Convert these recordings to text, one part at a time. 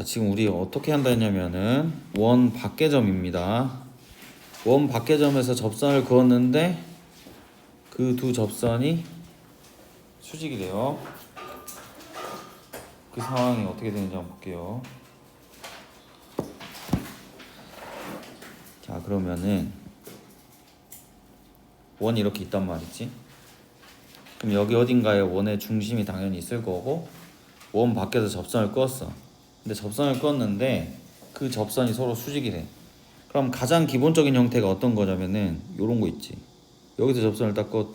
자, 지금 우리 어떻게 한다 했냐면은 원 밖의 점입니다. 원 밖의 점에서 접선을 그었는데 그 두 접선이 수직이 돼요. 그 상황이 어떻게 되는지 한번 볼게요. 자, 그러면은 원이 이렇게 있단 말이지. 그럼 여기 어딘가에 원의 중심이 당연히 있을 거고 원 밖에서 접선을 끄었어. 근데 접선을 껐는데 그 접선이 서로 수직이래. 그럼 가장 기본적인 형태가 어떤 거냐면은 요런 거 있지. 여기서 접선을 딱 끄,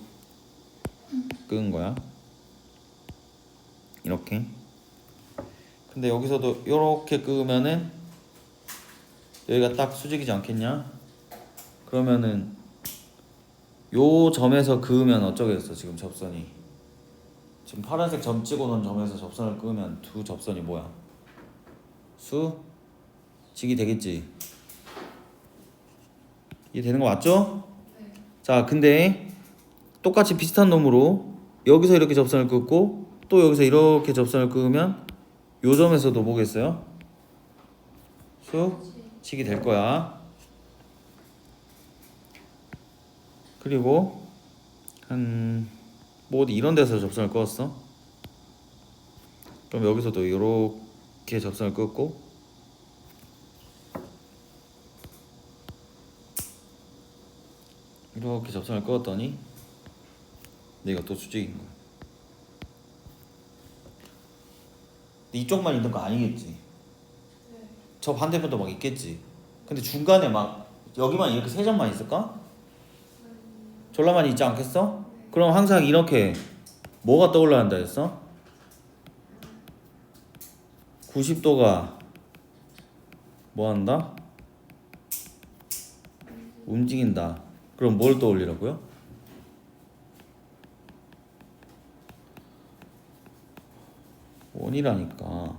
끄은 거야. 이렇게. 근데 여기서도 이렇게 끄면은 여기가 딱 수직이지 않겠냐? 그러면은 요 점에서 그으면 어쩌겠어 지금 접선이 지금 파란색 점 찍어놓은 점에서 접선을 그으면 두 접선이 뭐야? 수 직이 되겠지. 이해 되는 거 맞죠? 자, 근데 똑같이 비슷한 놈으로 여기서 이렇게 접선을 긋고 또 여기서 이렇게 접선을 그으면 요 점에서도 뭐겠어요? 수 직이 될 거야. 그리고 한뭐 어디 이런 데서 접선을 끄었어? 그럼 여기서도 이렇게 접선을 끊고 이렇게 접선을 끊었더니 내가 또 수직인 거야. 이쪽만 있는 거 아니겠지? 저 반대편도 막 있겠지. 근데 중간에 막 여기만 이렇게 세 점만 있을까? 졸라만 있지 않겠어? 그럼 항상 이렇게 뭐가 떠올라야 한다 했어? 90도가 뭐 한다? 움직인다. 그럼 뭘 떠올리라고요? 원이라니까.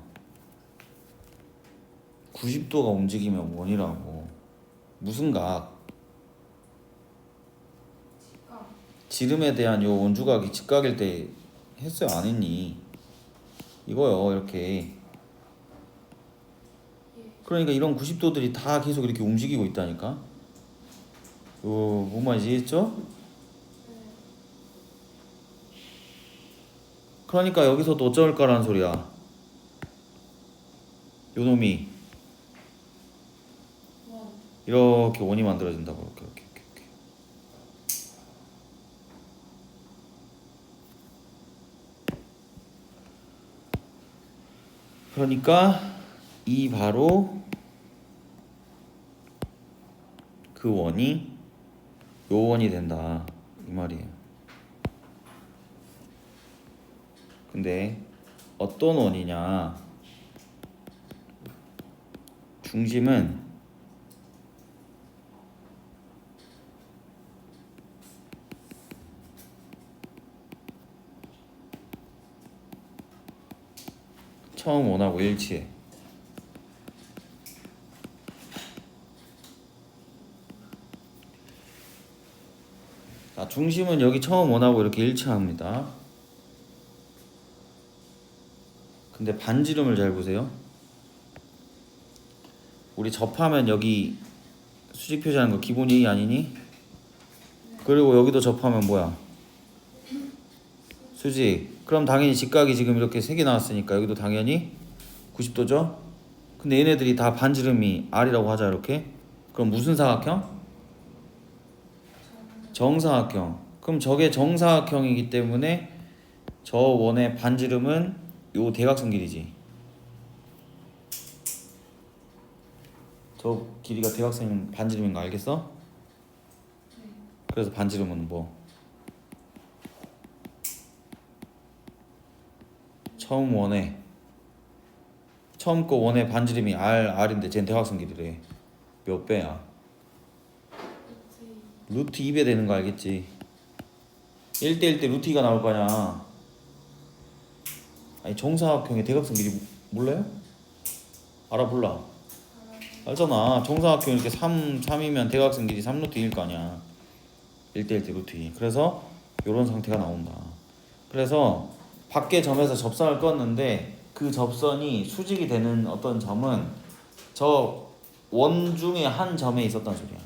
90도가 움직이면 원이라고. 무슨 각? 지름에 대한 요 원주각이 직각일 때 했어요 안 했니? 이거요 이렇게 그러니까 이런 90도들이 다 계속 이렇게 움직이고 있다니까 요뭔 말인지 이해했죠? 그러니까 여기서도 어쩔까라는 소리야 요 놈이 이렇게 원이 만들어진다고 이렇게 이렇게, 이렇게. 그러니까 이 바로 그 원이 요 원이 된다 이 말이에요. 근데 어떤 원이냐? 중심은 처음 원하고 일치해. 자, 중심은 여기 처음 원하고 이렇게 일치합니다. 근데 반지름을 잘 보세요. 우리 접하면 여기 수직 표시하는 거 기본 이 아니니? 그리고 여기도 접하면 뭐야? 수직. 그럼 당연히 직각이 지금 이렇게 세 개 나왔으니까 여기도 당연히 90도죠? 근데 얘네들이 다 반지름이 R이라고 하자 이렇게. 그럼 무슨 사각형? 정사각형. 그럼 저게 정사각형이기 때문에 저 원의 반지름은 요 대각선 길이지. 저 길이가 대각선 반지름인 거 알겠어? 그래서 반지름은 뭐? 처음 원에 처음 거 원의 반지름이 R R인데 쟤는 대각선 길이래. 몇 배야? 루트 2배 되는 거 알겠지? 1대1 때 루트 2가 나올 거냐? 아니 정사각형의 대각선 길이 몰라요? 알아 몰라? 알잖아. 정사각형 이렇게 3, 3이면 대각선 길이 3루트 2일 거 아니야. 1대1 때 루트 2. 그래서 이런 상태가 나온다. 그래서 밖에 점에서 접선을 껐는데 그 접선이 수직이 되는 어떤 점은 저 원 중에 한 점에 있었던 소리야.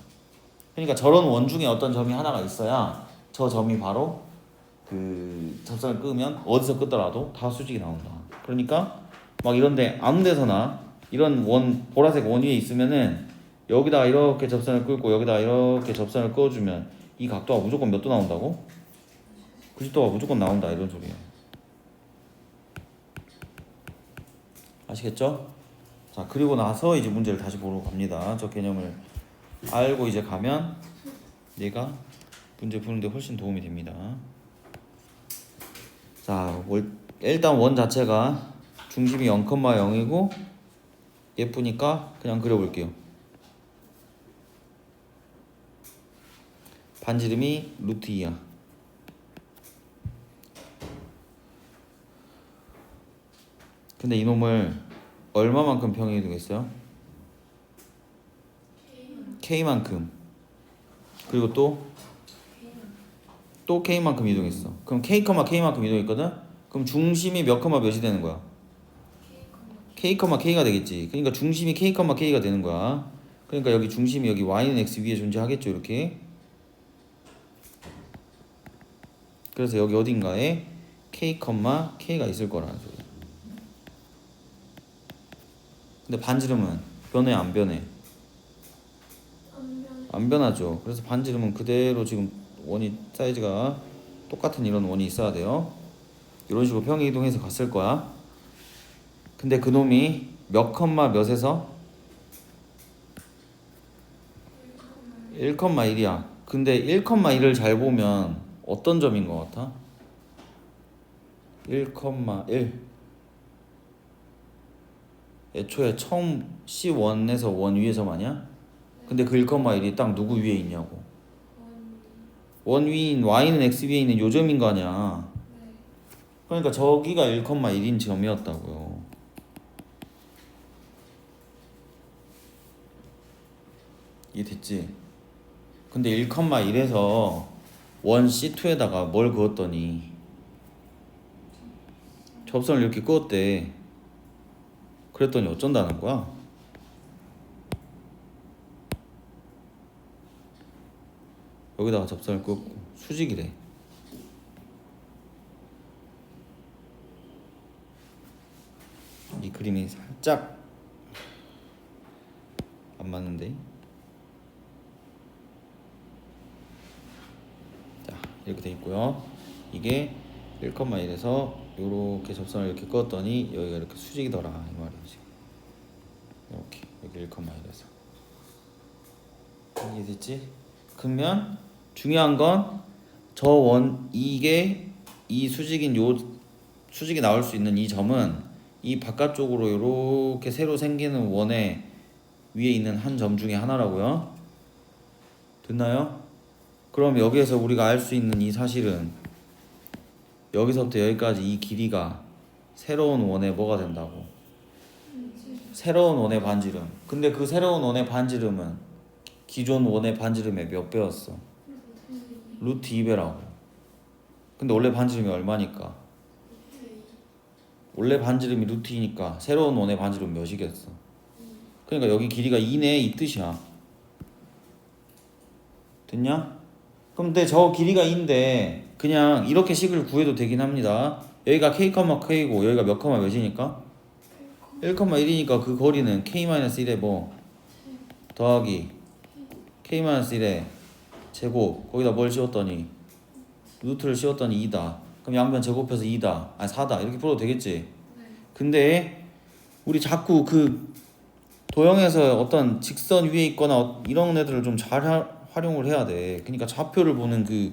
그러니까 저런 원 중에 어떤 점이 하나가 있어야 저 점이 바로 그 접선을 끄면 어디서 끄더라도 다 수직이 나온다. 그러니까 막 이런데 아무 데서나 이런 원 보라색 원 위에 있으면은 여기다가 이렇게 접선을 끌고 여기다가 이렇게 접선을 꺼주면 이 각도가 무조건 몇 도 나온다고? 90도가 무조건 나온다 이런 소리예요. 아시겠죠? 자 그리고 나서 이제 문제를 다시 보러 갑니다. 저 개념을 알고 이제 가면 얘가 문제 푸는데 훨씬 도움이 됩니다. 자 월- 일단 원 자체가 중심이 0,0이고 예쁘니까 그냥 그려볼게요. 반지름이 루트 2야. 근데 이놈을 얼마만큼 평행이 되겠어요? K만큼. 그리고 또 또 K만큼 이동했어. 그럼 K, K만큼 이동했거든? 그럼 중심이 몇 컴마 몇이 되는 거야? K, K가 되겠지. 그러니까 중심이 K, K가 되는 거야. 그러니까 여기 중심이 여기 Y는 X 위에 존재하겠죠, 이렇게. 그래서 여기 어딘가에 K, K가 있을 거라는 소리야. 근데 반지름은 변해 안 변해? 안 변하죠. 그래서 반지름은 그대로 지금 원이 사이즈가 똑같은 이런 원이 있어야 돼요. 이런 식으로 평행 이동해서 갔을 거야. 근데 그 놈이 몇 컴마 몇에서 1,1이야. 근데 1,1을 잘 보면 어떤 점인 것 같아? 1,1 애초에 처음 C1에서 원 위에 점 아니야? 근데 그 1,1이 딱 누구 위에 있냐고. 원 위인 y는 x 위에 있는 요점인 거 아니야. 그러니까 저기가 1,1인 점이었다고요. 이해 됐지? 근데 1,1에서 원 C2에다가 뭘 그었더니? 접선을 이렇게 그었대. 그랬더니 어쩐다는 거야? 여기다가 접선을 끄고 수직이래. 이 그림이 살짝 안 맞는데. 자 이렇게 돼 있고요. 이게 1,1에서 이렇게 접선을 이렇게 껐더니 여기가 이렇게 수직이더라 이 말이지. 이렇게 여기 1,1에서 이해됐지? 그러면 중요한 건 저 원 이게 이 수직인 요 수직이 나올 수 있는 이 점은 이 바깥쪽으로 이렇게 새로 생기는 원의 위에 있는 한 점 중에 하나라고요. 됐나요? 그럼 여기에서 우리가 알 수 있는 이 사실은 여기서부터 여기까지 이 길이가 새로운 원의 뭐가 된다고? 새로운 원의 반지름. 근데 그 새로운 원의 반지름은 기존 원의 반지름의 몇 배였어? 루트 2배라고. 근데 원래 반지름이 얼마니까? 원래 반지름이 루트 2니까 새로운 원의 반지름 몇이겠어? 그러니까 여기 길이가 2네 이 뜻이야. 됐냐? 근데 저 길이가 2인데 그냥 이렇게 식을 구해도 되긴 합니다. 여기가 k, k고 여기가 몇 컴마 몇이니까? 1,1이니까 그 거리는 k-1에 뭐 더하기 k-1에 제곱 거기다 뭘 씌웠더니 루트를 씌웠더니 2다. 그럼 양변 제곱해서 2다. 아니 4다. 이렇게 풀어도 되겠지? 근데 우리 자꾸 그 도형에서 어떤 직선 위에 있거나 어- 이런 애들을 좀 잘 활용을 해야 돼. 그러니까 좌표를 보는 그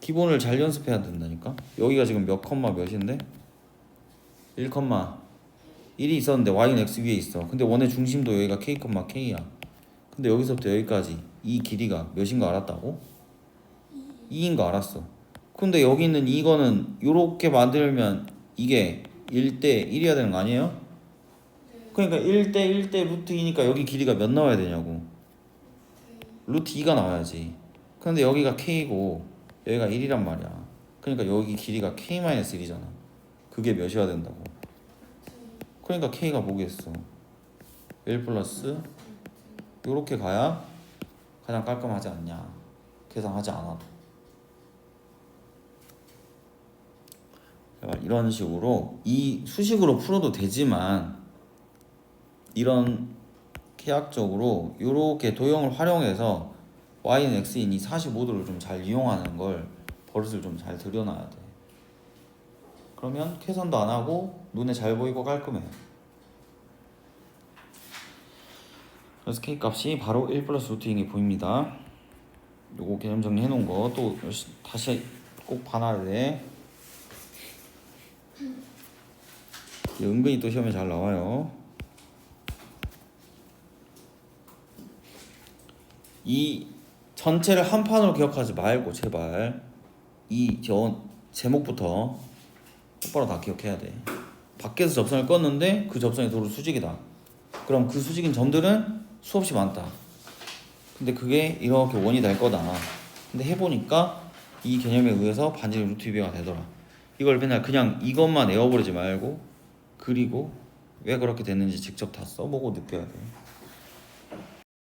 기본을 잘 연습해야 된다니까. 여기가 지금 몇 컴마 몇인데? 1 컴마 1이 있었는데 y는 x 위에 있어. 근데 원의 중심도 여기가 k 컴마 k야. 근데 여기서부터 여기까지 이 길이가 몇인 거 알았다고? 2인 거 알았어. 근데 여기 있는 이거는 요렇게 만들면 이게 1대 1이어야 되는 거 아니에요? 그러니까 1대 1대 루트 2니까 여기 길이가 몇 나와야 되냐고. 루트 2가 나와야지. 근데 여기가 k고 여기가 1이란 말이야. 그러니까 여기 길이가 k-1이잖아. 그게 몇이어야 된다고? 그러니까 K가 뭐겠어 1 플러스 요렇게 가야 가장 깔끔하지 않냐 계산하지 않아도 이런 식으로 이 수식으로 풀어도 되지만 이런 계약적으로 이렇게 도형을 활용해서 y는 x인 이 45도를 좀 잘 이용하는 걸 버릇을 좀 잘 들여놔야 돼. 그러면 계산도 안 하고 눈에 잘 보이고 깔끔해. 그래서 k 값이 바로 1 플러스 루트 2이 보입니다. 요거 개념 정리 해 놓은 거 또 다시 꼭 봐놔야 돼. 은근히 또 시험에 잘 나와요. 이 전체를 한 판으로 기억하지 말고 제발 이 저 제목부터 똑바로 다 기억해야 돼. 밖에서 접선을 껐는데 그 접선이 도로 수직이다. 그럼 그 수직인 점들은 수없이 많다. 근데 그게 이렇게 원이 될 거다. 근데 해보니까 이 개념에 의해서 반지름 루트 2배가 되더라. 이걸 맨날 그냥 이것만 외워버리지 말고 그리고 왜 그렇게 됐는지 직접 다 써보고 느껴야 돼.